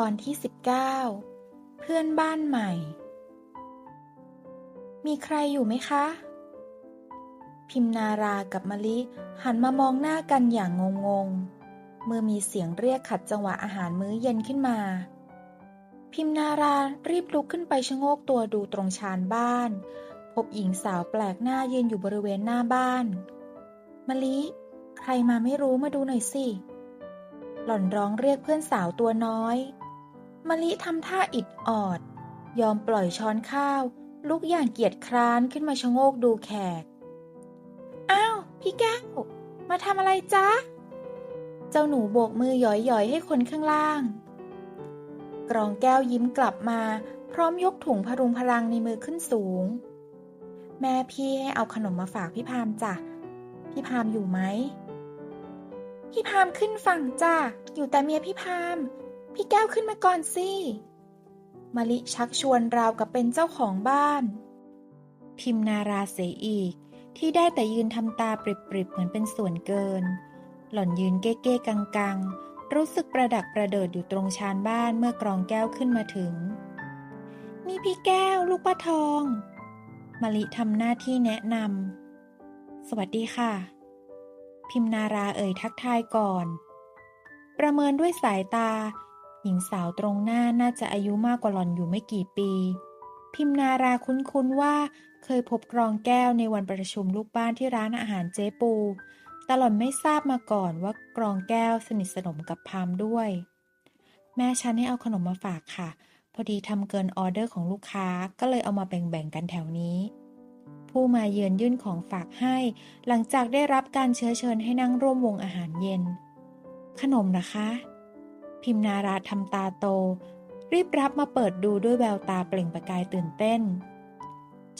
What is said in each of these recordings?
ตอนที่ 19 เพื่อนบ้านใหม่ มีใครอยู่ไหมคะ พิมนารากับมะลิหันมามองหน้ากันอย่างงงๆ เมื่อมีเสียงเรียกขัดจังหวะอาหารมื้อเย็นขึ้นมา พิมนารารีบลุกขึ้นไปชะโงกตัวดูตรงชานบ้าน พบหญิงสาวแปลกหน้ายืนอยู่บริเวณหน้าบ้าน มะลิ ใครมาไม่รู้มาดูหน่อยสิหล่อนร้องเรียกเพื่อนสาวตัวน้อย มะลิทำท่าอิดออด ยอมปล่อยช้อนข้าว ลุกอย่างเกียจคร้านขึ้นมาชะโงกดูแขก อ้าว พี่แก้ว มาทำอะไรจ๊ะ เจ้าหนูโบกมือหย่อยๆ ให้คนข้างล่าง กรองแก้วยิ้มกลับมาพร้อมยกถุงพรุงพลังในมือขึ้นสูง แม่พี่ให้เอาขนมมาฝากพี่พามจ้ะ พี่พามอยู่ไหม พี่พามขึ้นฝั่งจ้ะ อยู่แต่เมียพี่พาม พี่แก้วขึ้นมาก่อนสิมะลิชักชวนราวกับเป็นเจ้าของบ้าน พิมนาราเสียอีก ที่ได้แต่ยืนทำตาปริบๆเหมือนเป็นส่วนเกิน หล่อนยืนเก้เก้กังกังๆ รู้สึกประดักประเดิดอยู่ตรงชานบ้านเมื่อกรองแก้วขึ้นมาถึง นี่พี่แก้วลูกป้าทองมะลิทำหน้าที่แนะนำสวัสดีค่ะ พิมนาราเอ่ยทักทายก่อน ประเมินด้วยสายตา หญิงสาวตรงหน้าน่าจะอายุมากกว่าหล่อนอยู่ไม่กี่ปี พิมนาราคุ้นๆว่าเคยพบกรองแก้วในวันประชุมลูกบ้านที่ร้านอาหารเจ๊ปู แต่หล่อนไม่ทราบมาก่อนว่ากรองแก้วสนิทสนมกับพามด้วย แม่ฉันให้เอาขนมมาฝากค่ะ พอดีทำเกินออเดอร์ของลูกค้าก็เลยเอามาแบ่งๆกันแถวนี้ ผู้มาเยือนยื่นของฝากให้ หลังจากได้รับการเชื้อเชิญให้นั่งร่วมวงอาหารเย็น ขนมนะคะ พิมนาราทำตาโต รีบรับมาเปิดดูด้วยแววตาเปล่งประกายตื่นเต้น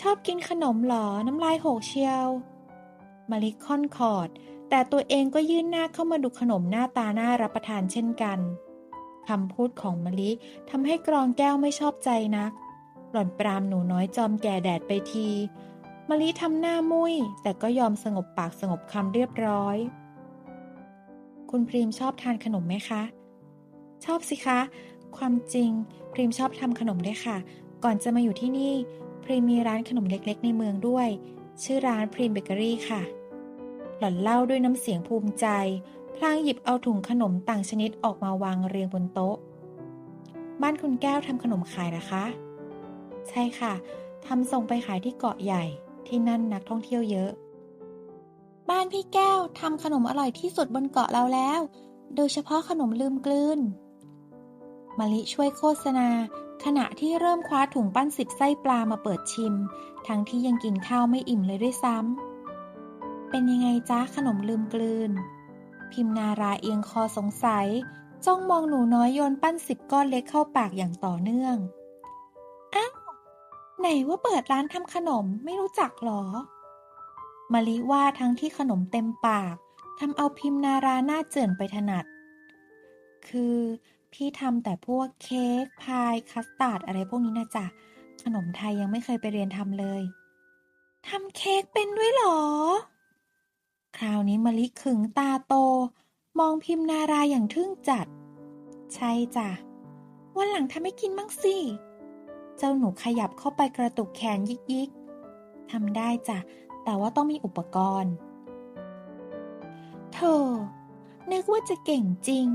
ชอบกินขนมหรอ น้ำลายหกเชียวมาลิค่อนคอร์ดแต่ตัวเองก็ยื่นหน้าเข้ามาดูขนมหน้าตาน่ารับประทานเช่นกันคำพูดของมะลิทำให้กรองแก้วไม่ชอบใจนัก หล่อนปรามหนูน้อยจอมแก่แดดไปทีมะลิทำหน้ามุ้ย แต่ก็ยอมสงบปากสงบคำเรียบร้อย คุณพรีมชอบทานขนมไหมคะ ชอบสิคะ ความจริง พรีมชอบทำขนมด้วยค่ะ ก่อนจะมาอยู่ที่นี่ พรีมมีร้านขนมเล็กๆ ในเมืองด้วย ชื่อร้านพรีมเบเกอรี่ค่ะ หล่อนเล่าด้วยน้ำเสียงภูมิใจ พลางหยิบเอาถุงขนมต่างชนิดออกมาวางเรียงบนโต๊ะ บ้านคุณแก้วทำขนมขายนะคะ ใช่ค่ะทำส่งไปขายที่เกาะใหญ่ที่นั่นนักท่องเที่ยวเยอะ บ้านพี่แก้วทำขนมอร่อยที่สุดบนเกาะเราแล้ว โดยเฉพาะขนมลืมกลืน มะลิช่วยโฆษณา ขณะที่เริ่มคว้าถุงปั้นสิบไส้ปลามาเปิดชิม ทั้งที่ยังกินข้าวไม่อิ่มเลยด้วยซ้ำ เป็นยังไงจ๊ะขนมลืมกลืน พิมนาราเอียงคอสงสัย จ้องมองหนูน้อยโยนปั้นสิบก้อนเล็กเข้าปากอย่างต่อเนื่องอ้าวไหนว่าเปิดร้านทำขนมไม่รู้จักหรอมะลิว่าทั้งที่ขนมเต็มปากทำเอาพิมนาราหน้าเจือนไปถนัด คือ พี่ทำแต่พวกเค้กพายคัสตาร์ดอะไรพวกนี้นะจ๊ะขนมไทยยังไม่เคยไปเรียนทำเลยทำเค้กเป็นด้วยหรอ คราวนี้มะลิขึงตาโต มองพิมนาราอย่างทึ่งจัด ใช่จ้ะ วันหลังทำให้กินมั่งสิ เจ้าหนูขยับเข้าไปกระตุกแขนยิกยิกทำได้จ้ะ แต่ว่าต้องมีอุปกรณ์ เธอ นึกว่าจะเก่งจริง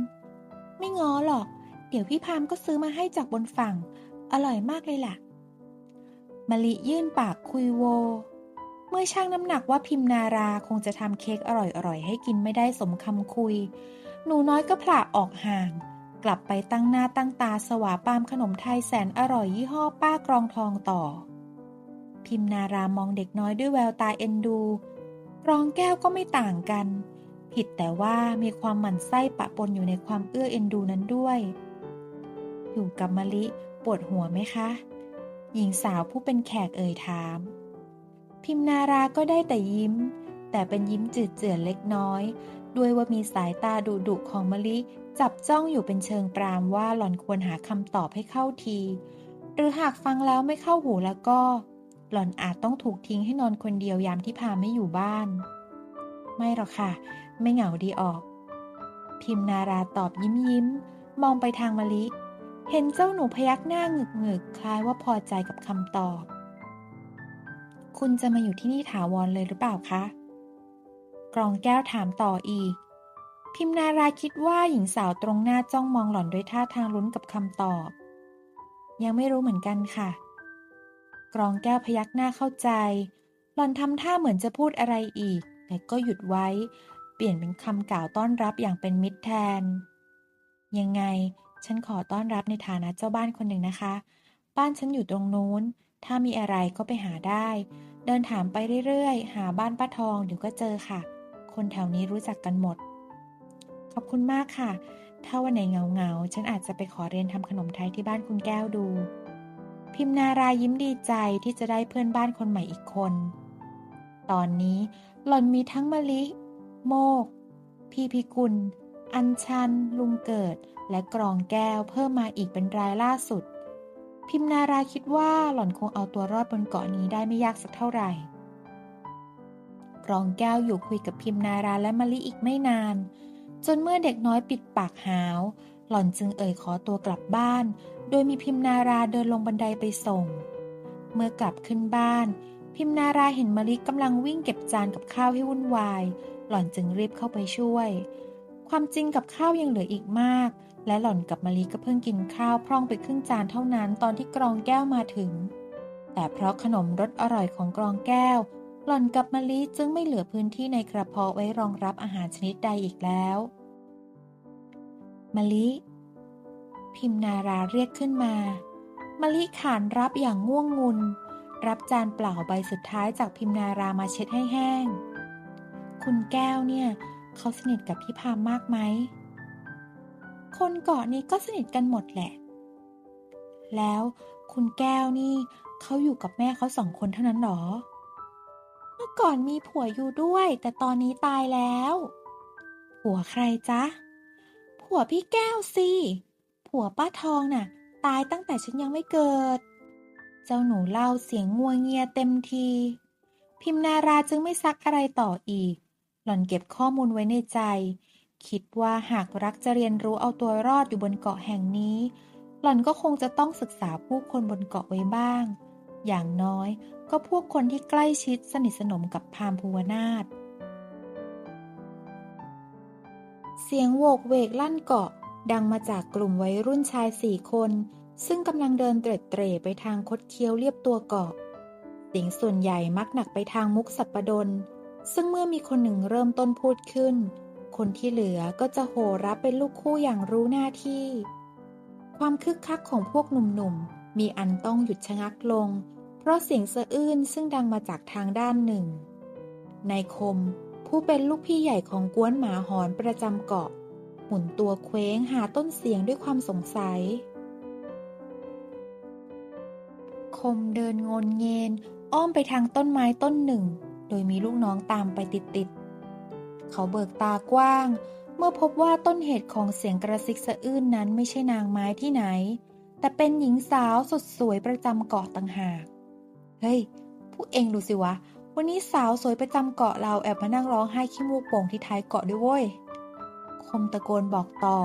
ไม่ง้อหรอก เดี๋ยวพี่พามก็ซื้อมาให้จากบนฝั่ง อร่อยมากเลยล่ะมะลิยื่นปากคุยโว เมื่อช่างน้ำหนักว่าพิมนาราคงจะทำเค้กอร่อยๆ ให้กินไม่ได้สมคำคุย หนูน้อยก็ผละออกห่าง กลับไปตั้งหน้าตั้งตาสวาปามขนมไทยแสนอร่อยยี่ห้อป้ากรองทองต่อ พิมนารามองเด็กน้อยด้วยแววตาเอ็นดูกรองแก้วก็ไม่ต่างกัน ผิดแต่ว่ามีความหมั่นไส้ปะปนอยู่ในความเอื้อเอ็นดูนั้นด้วย อยู่กับมะลิปวดหัวไหมคะ หญิงสาวผู้เป็นแขกเอ่ยถาม พิมนาราก็ได้แต่ยิ้ม แต่เป็นยิ้มจืดเจือนเล็กน้อย ด้วยว่ามีสายตาดุดุของมะลิจับจ้องอยู่เป็นเชิงปรามว่าหล่อนควรหาคำตอบให้เข้าที หรือหากฟังแล้วไม่เข้าหูแล้วก็ หล่อนอาจต้องถูกทิ้งให้นอนคนเดียวยามที่พาไม่อยู่บ้าน ไม่หรอกค่ะ ไม่เหงาดีออก พิมนาราตอบยิ้มยิ้ม มองไปทางมะลิ เห็นเจ้าหนูพยักหน้าหงึกหงึกคล้ายว่าพอใจกับคำตอบ คุณจะมาอยู่ที่นี่ถาวรเลยหรือเปล่าคะ กรองแก้วถามต่ออีก พิมนาราคิดว่าหญิงสาวตรงหน้าจ้องมองหล่อนด้วยท่าทางลุ้นกับคำตอบ ยังไม่รู้เหมือนกันค่ะ กรองแก้วพยักหน้าเข้าใจ หล่อนทำท่าเหมือนจะพูดอะไรอีก แต่ก็หยุดไว้ เปลี่ยนเป็นคำกล่าวต้อนรับอย่างเป็นมิตรแทน ยังไงฉันขอต้อนรับในฐานะเจ้าบ้านคนหนึ่งนะคะ บ้านฉันอยู่ตรงนู้น ถ้ามีอะไรก็ไปหาได้ เดินถามไปเรื่อยๆ หาบ้านป้าทองเดี๋ยวก็เจอค่ะ คนแถวนี้รู้จักกันหมด ขอบคุณมากค่ะ ถ้าวันไหนเหงาๆ ฉันอาจจะไปขอเรียนทำขนมไทยที่บ้านคุณแก้วดู พิมนารายิ้มดีใจที่จะได้เพื่อนบ้านคนใหม่อีกคน ตอนนี้หล่อนมีทั้งมะลิ โมก พี่พิกุล อัญชัน ลุงเกิด และกรองแก้วเพิ่มมาอีกเป็นรายล่าสุด พิมนาราคิดว่าหล่อนคงเอาตัวรอดบนเกาะนี้ได้ไม่ยากสักเท่าไหร่ กรองแก้วอยู่คุยกับพิมนาราและมะลิอีกไม่นาน จนเมื่อเด็กน้อยปิดปากหาว หล่อนจึงเอ่ยขอตัวกลับบ้าน โดยมีพิมนาราเดินลงบันไดไปส่ง เมื่อกลับขึ้นบ้าน พิมนาราเห็นมะลิกำลังวิ่งเก็บจานกับข้าวให้วุ่นวาย หล่อนจึงรีบเข้าไปช่วย ความจริงกับข้าวยังเหลืออีกมาก และหล่อนกับมะลิก็เพิ่งกินข้าวพร่องไปครึ่งจานเท่านั้นตอนที่กรองแก้วมาถึง แต่เพราะขนมรสอร่อยของกรองแก้ว หล่อนกับมะลิจึงไม่เหลือพื้นที่ในกระเพาะไว้รองรับอาหารชนิดใดอีกแล้วมะลิ พิมนาราเรียกขึ้นมามะลิขานรับอย่างง่วงงุน รับจานเปล่าใบสุดท้ายจากพิมนารามาเช็ดให้แห้ง คุณแก้วเนี่ย เขาสนิทกับพี่พามมากไหม คนเกาะนี้ก็สนิทกันหมดแหละ แล้วคุณแก้วนี่เขาอยู่กับแม่เขาสองคนเท่านั้นหรอ เมื่อก่อนมีผัวอยู่ด้วย แต่ตอนนี้ตายแล้ว ผัวใครจ๊ะ ผัวพี่แก้วสิ ผัวป้าทองน่ะ ตายตั้งแต่ฉันยังไม่เกิด จ้าหนูเล่าเสียงงัวเงียเต็มที พิมนาราจึงไม่ซักอะไรต่ออีก หล่อนเก็บข้อมูลไว้ในใจ คิดว่าหากรักจะเรียนรู้เอาตัวรอดอยู่บนเกาะแห่งนี้ หล่อนก็คงจะต้องศึกษาผู้คนบนเกาะไว้บ้าง อย่างน้อยก็พวกคนที่ใกล้ชิดสนิทสนมกับพามภูวนาถเสียงโวกเวกลั่นเกาะดังมาจากกลุ่มวัยรุ่นชายสี่คน ซึ่งกำลังเดินเตร็ดเตร่ไปทางคดเคี้ยวเรียบตัวเกาะสียงส่วนใหญ่มักหนักไปทางมุกสัปปดน ซึ่งเมื่อมีคนหนึ่งเริ่มต้นพูดขึ้น คนที่เหลือก็จะโห่รับเป็นลูกคู่อย่างรู้หน้าที่ ความคึกคักของพวกหนุ่มๆ มีอันต้องหยุดชะงักลง เพราะเสียงสะอื้นซึ่งดังมาจากทางด้านหนึ่ง นายคม ผู้เป็นลูกพี่ใหญ่ของกวนหมาหอนประจำเกาะ หมุนตัวเคว้งหาต้นเสียงด้วยความสงสัย คมเดินงนเงน อ้อมไปทางต้นไม้ต้นหนึ่ง โดยมีลูกน้องตามไปติดๆ เขาเบิกตากว้าง เมื่อพบว่าต้นเหตุของเสียงกระซิกสะอื้นนั้นไม่ใช่นางไม้ที่ไหน แต่เป็นหญิงสาวสดสวยประจำเกาะต่างหาก เฮ้ยพวกเองดูสิวะ วันนี้สาวสวยประจำเกาะเราแอบมานั่งร้องไห้ขี้มูกโป่งที่ท้ายเกาะด้วยเว้ยคมตะโกนบอกต่อ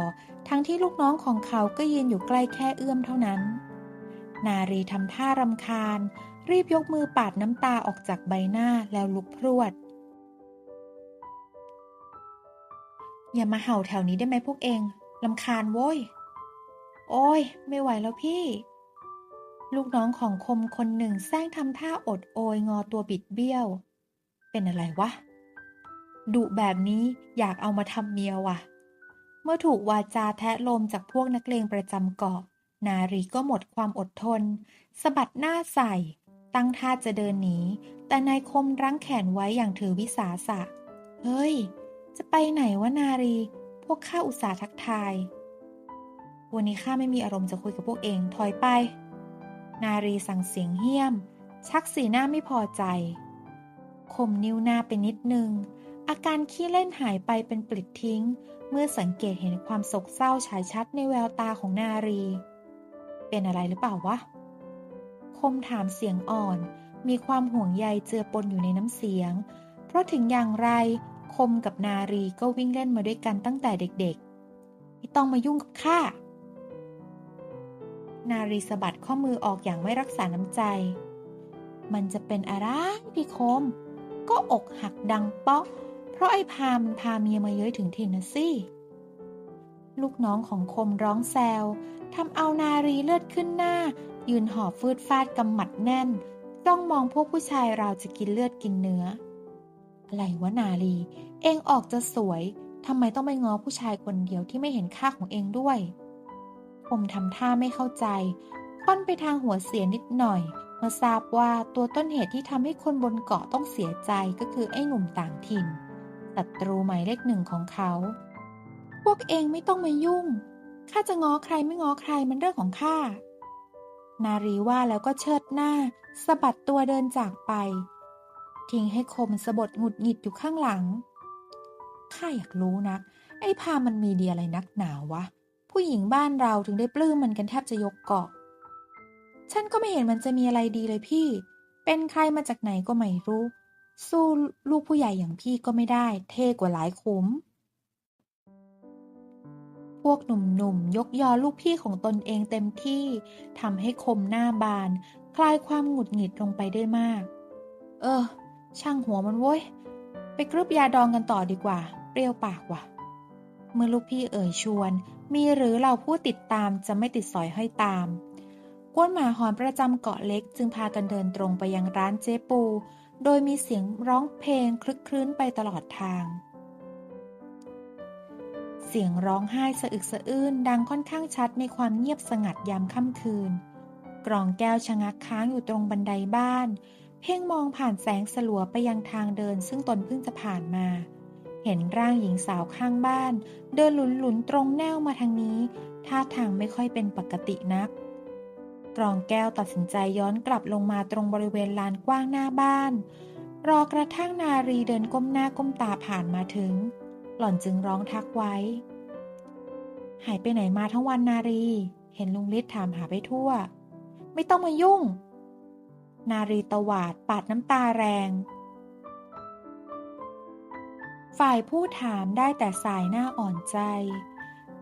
ทั้งที่ลูกน้องของเขาก็ยืนอยู่ใกล้แค่เอื้อมเท่านั้น นารีทำท่ารำคาญ รีบยกมือปาดน้ำตาออกจากใบหน้าแล้วลุกพรวด อย่ามาเห่าแถวนี้ได้ไหมพวกเองลำคาญโว้ย โอ้ย ไม่ไหวแล้วพี่ ลูกน้องของคมคนหนึ่งแซงทำท่าอดโอยงอตัวบิดเบี้ยว เป็นอะไรวะดุแบบนี้อยากเอามาทำเมียว่ะ เมื่อถูกวาจาแทะลมจากพวกนักเลงประจำเกาะ นารีก็หมดความอดทนสะบัดหน้าใส่ ตั้งท่าจะเดินหนี แต่นายคมรั้งแขนไว้อย่างถือวิสาสะ เฮ้ย จะไปไหนวะนารี พวกข้าอุตส่าห์ทักทาย วันนี้ข้าไม่มีอารมณ์จะคุยกับพวกเอง ถอยไป นารีสั่งเสียงเหี้ยม ชักสีหน้าไม่พอใจ คมนิ้วหน้าไปนิดนึง อาการขี้เล่นหายไปเป็นปลิดทิ้ง เมื่อสังเกตเห็นความโศกเศร้าฉายชัดในแววตาของนารี เป็นอะไรหรือเปล่าวะ คมถามเสียงอ่อน มีความห่วงใยเจือปนอยู่ในน้ำเสียง เพราะถึงอย่างไร คมกับนารีก็วิ่งเล่นมาด้วยกันตั้งแต่เด็กๆ ไม่ต้องมายุ่งกับข้า นารีสะบัดข้อมือออกอย่างไม่รักษาน้ำใจ มันจะเป็นอะไรพี่คม ก็อกหักดังเปาะ เพราะไอ้พามันพาเมียมาเย้ยถึงถิ่นนะสิ ลูกน้องของคมร้องแซวทำเอานารีเลือดขึ้นหน้า ยืนหอบฟืดฟาดกำหมัดแน่นจ้องมองพวกผู้ชายเราจะกินเลือดกินเนื้อ อะไรวะนาลีเองออกจะสวยทำไมต้องไปง้อผู้ชายคนเดียวที่ไม่เห็นค่าของเองด้วย ผมทำท่าไม่เข้าใจ ค่อนไปทางหัวเสียนิดหน่อยเมื่อทราบว่าตัวต้นเหตุที่ทำให้คนบนเกาะต้องเสียใจก็คือไอ้หนุ่มต่างถิ่นศัตรูหมายเลขหนึ่งของเขา พวกเองไม่ต้องมายุ่ง ข้าจะง้อใครไม่ง้อใครมันเรื่องของข้า นารีว่าแล้วก็เชิดหน้าสะบัดตัวเดินจากไป ทิ้งให้คมสะบดหงุดหงิดอยู่ข้างหลัง ข้าอยากรู้นะ ไอ้พามันมีดีอะไรนักหนาวะ ผู้หญิงบ้านเราถึงได้ปลื้มมันกันแทบจะยกเกาะ ฉันก็ไม่เห็นมันจะมีอะไรดีเลยพี่ เป็นใครมาจากไหนก็ไม่รู้ สู้ลูกผู้ใหญ่อย่างพี่ก็ไม่ได้ เท่กว่าหลายคุ้ม วกหนุ่มๆ ยกยอลูกพี่ของตนเองเต็มที่ทำให้คมหน้าบาน คลายความหงุดหงิดลงไปได้มาก เออ ช่างหัวมันโว้ย ไปกรึบยาดองกันต่อดีกว่า เปรี้ยวปากว่ะ เมื่อลูกพี่เอ่ยชวน มีหรือเราผู้ติดตามจะไม่ติดสอยห้อยตามกวนหมาหอนประจำเกาะเล็กจึงพากันเดินตรงไปยังร้านเจ๊ปู โดยมีเสียงร้องเพลงคลึกครื้นไปตลอดทาง สียงร้องไห้สะอึกสะอื้นดังค่อนข้างชัดในความเงียบสงัดยามค่ำคืน กรองแก้วชะงักค้างอยู่ตรงบันไดบ้าน เพ่งมองผ่านแสงสลัวไปยังทางเดินซึ่งตนเพิ่งจะผ่านมา เห็นร่างหญิงสาวข้างบ้าน เดินหลุนๆตรงแนวมาทางนี้ ท่าทางไม่ค่อยเป็นปกตินัก กรองแก้วตัดสินใจย้อนกลับลงมาตรงบริเวณลานกว้างหน้าบ้าน รอกระทั่งนารีเดินก้มหน้าก้มตาผ่านมาถึง หล่อนจึงร้องทักไว้ หายไปไหนมาทั้งวันนารี เห็นลุงฤทธิ์ถามหาไปทั่ว ไม่ต้องมายุ่ง นารีตวาดปาดน้ำตาแรง ฝ่ายผู้ถามได้แต่สายหน้าอ่อนใจ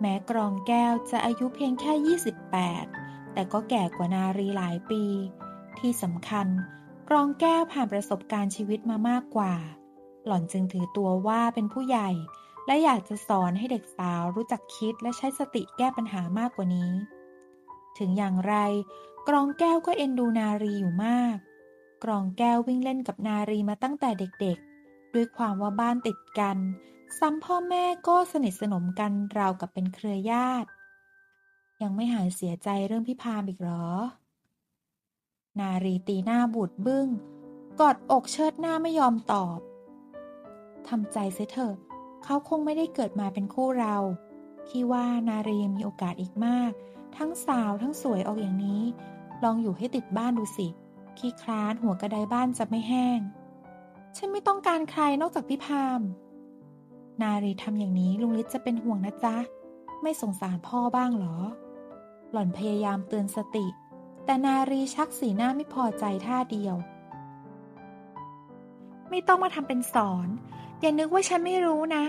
แม้กรองแก้วจะอายุเพียงแค่ 28 แต่ก็แก่กว่านารีหลายปี ที่สำคัญกรองแก้วผ่านประสบการณ์ชีวิตมามากกว่า หล่อนจึงถือตัวว่าเป็นผู้ใหญ่ และอยากจะสอนให้เด็กสาวรู้จักคิดและใช้สติแก้ปัญหามากกว่านี้ ถึงอย่างไร กรองแก้วก็เอ็นดูนารีอยู่มาก กรองแก้ววิ่งเล่นกับนารีมาตั้งแต่เด็กๆ ด้วยความว่าบ้านติดกัน ซ้ำพ่อแม่ก็สนิทสนมกันราวกับเป็นเครือญาติ ยังไม่หายเสียใจเรื่องพี่พามอีกหรอ นารีตีหน้าบูดบึ้งกอดอกเชิดหน้าไม่ยอมตอบ ทำใจเสียเถอะ เขาคงไม่ได้เกิดมาเป็นคู่เราพี่ว่านารียมีโอกาสอีกมาก ทั้งสาวทั้งสวยออกอย่างนี้ ลองอยู่ให้ติดบ้านดูสิ ขี้คร้านหัวกระไดบ้านจะไม่แห้ง ฉันไม่ต้องการใครนอกจากพี่พาม นารีทำอย่างนี้ลุงฤทธิ์จะเป็นห่วงนะจ๊ะ ไม่สงสารพ่อบ้างเหรอ หล่อนพยายามเตือนสติ แต่นารีชักสีหน้าไม่พอใจท่าเดียวไม่ต้องมาทำเป็นสอน อย่านึกว่าฉันไม่รู้นะ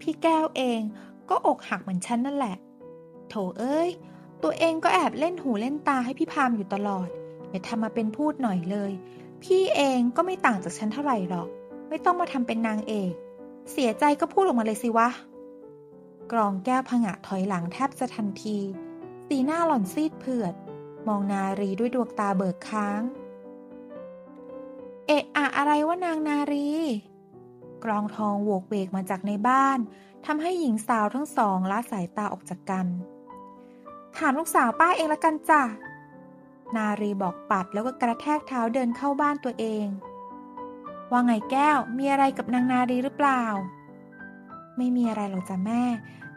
พี่แก้วเองก็อกหักเหมือนฉันนั่นแหละ โถเอ้ย ตัวเองก็แอบเล่นหูเล่นตาให้พี่พามอยู่ตลอด อย่าทำมาเป็นพูดหน่อยเลย พี่เองก็ไม่ต่างจากฉันเท่าไหร่หรอก ไม่ต้องมาทำเป็นนางเอก เสียใจก็พูดออกมาเลยสิวะ กรองแก้วผงะถอยหลังแทบจะทันที สีหน้าหล่อนซีดเผือด มองนารีด้วยดวงตาเบิกค้าง เอะอะอะไรว่านางนารี กรองทองโวกเวกมาจากในบ้านทำให้หญิงสาวทั้งสองละสายตาออกจากกัน ถามลูกสาวป้าเองละกันจ้ะ นารีบอกปัดแล้วก็กระแทกเท้าเดินเข้าบ้านตัวเอง ว่าไงแก้วมีอะไรกับนางนารีหรือเปล่า ไม่มีอะไรหรอกจ้ะแม่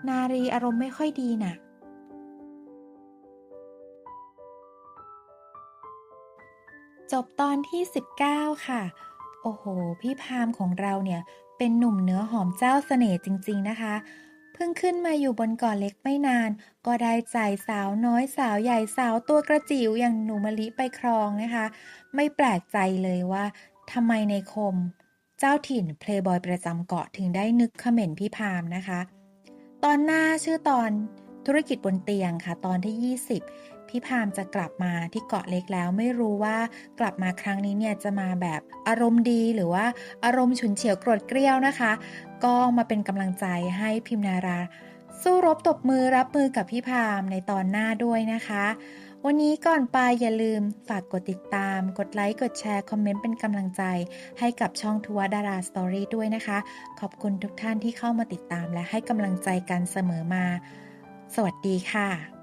นารีอารมณ์ไม่ค่อยดีน่ะจบตอนที่ 19 ค่ะ โอ้โห พี่พามของเราเนี่ยเป็นหนุ่มเนื้อหอมเจ้าเสน่ห์จริง ๆนะคะ เพิ่งขึ้นมาอยู่บนเกาะเล็กไม่นาน ก็ได้ใจสาวน้อยสาวใหญ่สาวตัวกระจิ๋วอย่างหนูมะลิไปครองนะคะ ไม่แปลกใจเลยว่าทำไมในคม เจ้าถิ่นเพลย์บอยประจำเกาะถึงได้นึกเขม่นพี่พามนะคะ ตอนหน้าชื่อตอนธุรกิจบนเตียงค่ะ ตอนที่ 20 พี่พามจะกลับมาที่เกาะเล็กแล้วไม่รู้ว่ากลับมาครั้งนี้เนี่ยจะมาแบบอารมณ์ดีหรือว่าอารมณ์ฉุนเฉียวโกรธเกรี้ยวนะคะ ก็มาเป็นกำลังใจให้พิมนารา สู้รบตบมือรับมือกับพี่พามในตอนหน้าด้วยนะคะวันนี้ก่อนไปอย่าลืมฝากกดติดตาม กดไลค์ กดแชร์ คอมเมนต์เป็นกำลังใจ ให้กับช่องทัวร์ดาราสตอรี่ด้วยนะคะ ขอบคุณทุกท่านที่เข้ามาติดตามและให้กำลังใจกันเสมอมา สวัสดีค่ะ